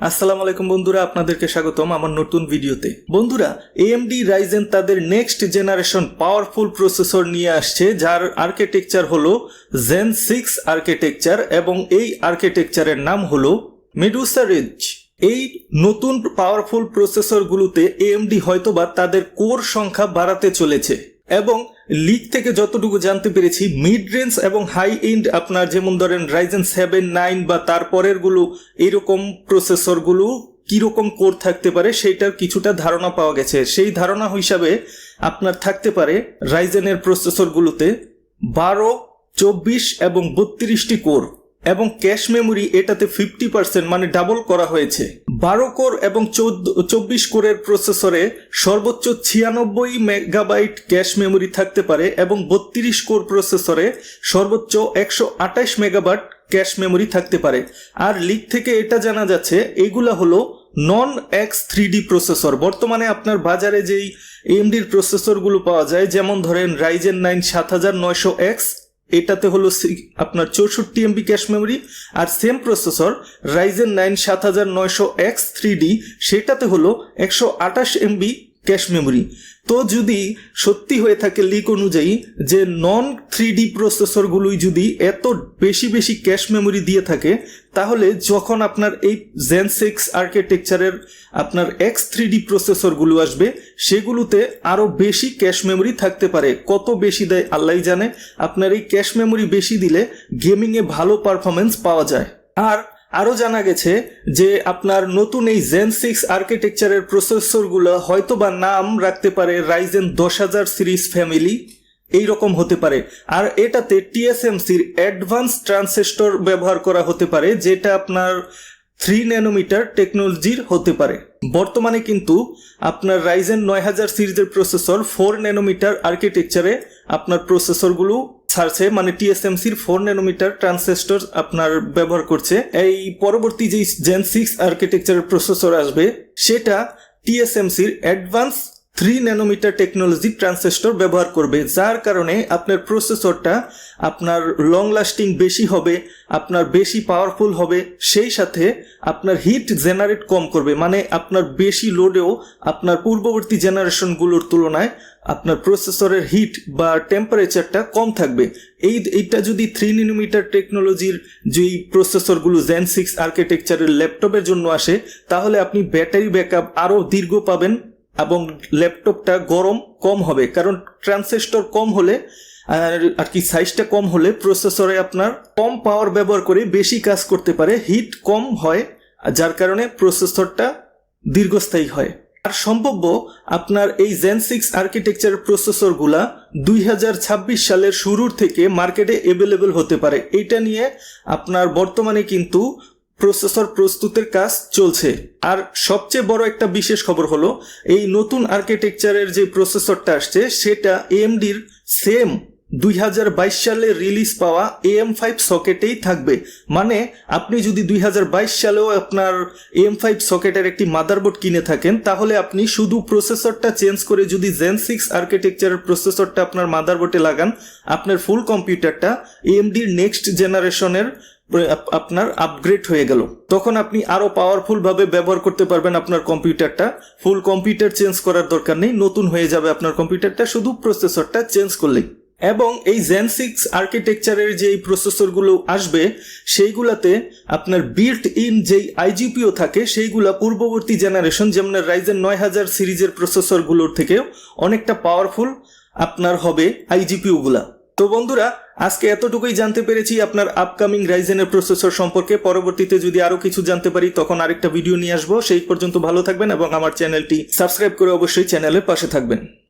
আসসালামু আলাইকুম বন্ধুরা, আপনাদেরকে স্বাগতম আমার নতুন ভিডিওতে। বন্ধুরা AMD রাইজেন তাদের নেক্সট জেনারেশন পাওয়ারফুল প্রসেসর নিয়ে আসছে, যার আর্কিটেকচার হলো জেন সিক্স আর্কিটেকচার এবং এই আর্কিটেকচারের নাম হলো মেডুসা রেঞ্জ এই নতুন পাওয়ারফুল প্রসেসরগুলোতে AMD হয়তোবা তাদের কোর সংখ্যা বাড়াতে চলেছে। এবং লিগ থেকে যতটুকু জানতে পেরেছি মিড রেঞ্জ এবং হাই এন্ড আপনার যেমন ধরেন রাইজেন সেভেন নাইন বা তারপরেরগুলো, এরকম প্রসেসরগুলো কীরকম কোর থাকতে পারে সেইটার কিছুটা ধারণা পাওয়া গেছে। সেই ধারণা হিসাবে আপনার থাকতে পারে রাইজেনের প্রসেসরগুলোতে বারো, চব্বিশ এবং বত্রিশটি কোর এবং ক্যাশ মেমোরি এটাতে ফিফটি পার্সেন্ট মানে ডাবল করা হয়েছে। বারো কোর এবং চোদ্দ, চব্বিশ কোরের প্রসেসরে সর্বোচ্চ ছিয়ানব্বই মেগাবাইট ক্যাশ মেমোরি থাকতে পারে এবং বত্রিশ কোর প্রসেসরে সর্বোচ্চ একশো আঠাশ মেগাবাইট ক্যাশ মেমোরি থাকতে পারে। আর লিক থেকে এটা জানা যাচ্ছে, এগুলা হলো non X three D processor. বর্তমানে আপনার বাজারে যেই এমডির প্রসেসরগুলো পাওয়া যায়, যেমন ধরেন রাইজেন নাইন সাত হাজার নয়শো এক্স এটাতে হলো আপনার চৌষট্টি এমবি ক্যাশ মেমোরি আর সেম প্রসেসর রাইজেন নাইন সাত হাজার নয়শো এক্স থ্রি ডি সেটাতে হলো একশো আঠাশ এমবি ক্যাশ মেমোরি। তো যদি সত্যি হয়ে থাকে লিক অনুযায়ী যে নন থ্রি ডি প্রসেসরগুলোই যদি এত বেশি বেশি ক্যাশ মেমোরি দিয়ে থাকে, তাহলে যখন আপনার এই জেন সিক্স আর্কিটেকচারের আপনার এক্স থ্রি ডি প্রসেসরগুলো আসবে, সেগুলোতে আরও বেশি ক্যাশ মেমোরি থাকতে পারে। কত বেশি দেয় আল্লাহ জানে। আপনার এই ক্যাশ মেমোরি বেশি দিলে গেমিংয়ে ভালো পারফরমেন্স পাওয়া যায়। আর আরও জানা গেছে যে আপনার নতুন এই জেন সিক্স আর্কিটেকচারের প্রসেসরগুলো হয়তো বা নাম রাখতে পারে রাইজেন দশ হাজার সিরিজ ফ্যামিলি এই রকম হতে পারে। আর এটাতে টিএসএমসির অ্যাডভান্স ট্রান্সিস্টর ব্যবহার করা হতে পারে, যেটা আপনার থ্রি ন্যানোমিটার টেকনোলজির হতে পারে। বর্তমানে কিন্তু আপনার রাইজেন নয় হাজার সিরিজের প্রসেসর ফোর ন্যানোমিটার আর্কিটেকচারে আপনার প্রসেসরগুলো ছাড়ছে মানে টিএসএমসির ফোর ন্যানোমিটার ট্রান্সিস্টর আপনার ব্যবহার করছে। এই পরবর্তী যে জেন সিক্স আর্কিটেকচারের প্রসেসর আসবে, সেটা টিএসএমসির advance three nanometer technology transistor ব্যবহার করবে, যার কারণে আপনার প্রসেসরটা আপনার লং লাস্টিং বেশি হবে, আপনার বেশি পাওয়ারফুল হবে, সেই সাথে আপনার হিট জেনারেট কম করবে মানে আপনার বেশি লোডেও আপনার পূর্ববর্তী জেনারেশনগুলোর তুলনায় আপনার প্রসেসরের হিট বা টেম্পারেচারটা কম থাকবে। এই, এইটা যদি থ্রি নিনোমিটার টেকনোলজির যেই প্রসেসরগুলো জেন সিক্স আর্কিটেকচারের ল্যাপটপের জন্য আসে, তাহলে আপনি ব্যাটারি ব্যাকআপ আরও দীর্ঘ পাবেন। এবং ল্যাপটপটা গরম কম হবে, কারণ ট্রান্সিস্টর কম হলে, আর কি সাইজটা কম হলে প্রসেসরে আপনার কম পাওয়ার ব্যবহার করে বেশি কাজ করতে পারে, হিট কম হয়, যার কারণে প্রসেসরটা দীর্ঘস্থায়ী হয়। আর সম্ভব্য আপনার এই জেন সিক্স আর্কিটেকচার প্রসেসরগুলা দুই হাজার ছাব্বিশ সালের শুরুর থেকে মার্কেটে অ্যাভেলেবেল হতে পারে। এটা নিয়ে আপনার বর্তমানে কিন্তু প্রসেসর প্রস্তুতের কাজ চলছে। আর সবচেয়ে বড় একটা বিশেষ খবর হলো, এই নতুন আর্কিটেকচারের যে প্রসেসরটা আসছে, সেটা এএমডির সেম দুই হাজার বাইশ সালে রিলিজ পাওয়া এম ফাইভ সকেটেই থাকবে। মানে আপনি যদি দুই হাজার বাইশ সালেও আপনার এম ফাইভ সকেটের একটি মাদারবোর্ড কিনে থাকেন, তাহলে আপনি শুধু প্রসেসরটা চেঞ্জ করে যদি জেন সিক্স আর্কিটেকচারের প্রসেসরটা আপনার মাদারবোর্ডে লাগান, আপনার ফুল কম্পিউটারটা এএমডির নেক্সট জেনারেশনের আপনার আপগ্রেড হয়ে গেল। তখন আপনি আরও পাওয়ারফুল ভাবে ব্যবহার করতে পারবেন আপনার কম্পিউটারটা। ফুল কম্পিউটার চেঞ্জ করার দরকার নেই, নতুন হয়ে যাবে আপনার কম্পিউটারটা, শুধু প্রসেসরটা চেঞ্জ করলেই। এবং এই জেন সিক্স আর্কিটেকচারের যে প্রসেসরগুলো আসবে, সেইগুলাতে আপনার বিল্ট ইন যেই আইজিপিও থাকে, সেইগুলা পূর্ববর্তী জেনারেশন যেমন রাইজেন নয় হাজার সিরিজের প্রসেসরগুলোর থেকেও অনেকটা পাওয়ারফুল আপনার হবে আইজিপিওগুলা তো বন্ধুরা, আজকে এতটুকুই জানতে পেরেছি আপনার আপকামিং রাইজেনের প্রসেসর সম্পর্কে। পরবর্তীতে যদি আরও কিছু জানতে পারি, তখন আরেকটা ভিডিও নিয়ে আসব। সেই পর্যন্ত ভালো থাকবেন এবং আমার চ্যানেলটি সাবস্ক্রাইব করে অবশ্যই চ্যানেলের পাশে থাকবেন।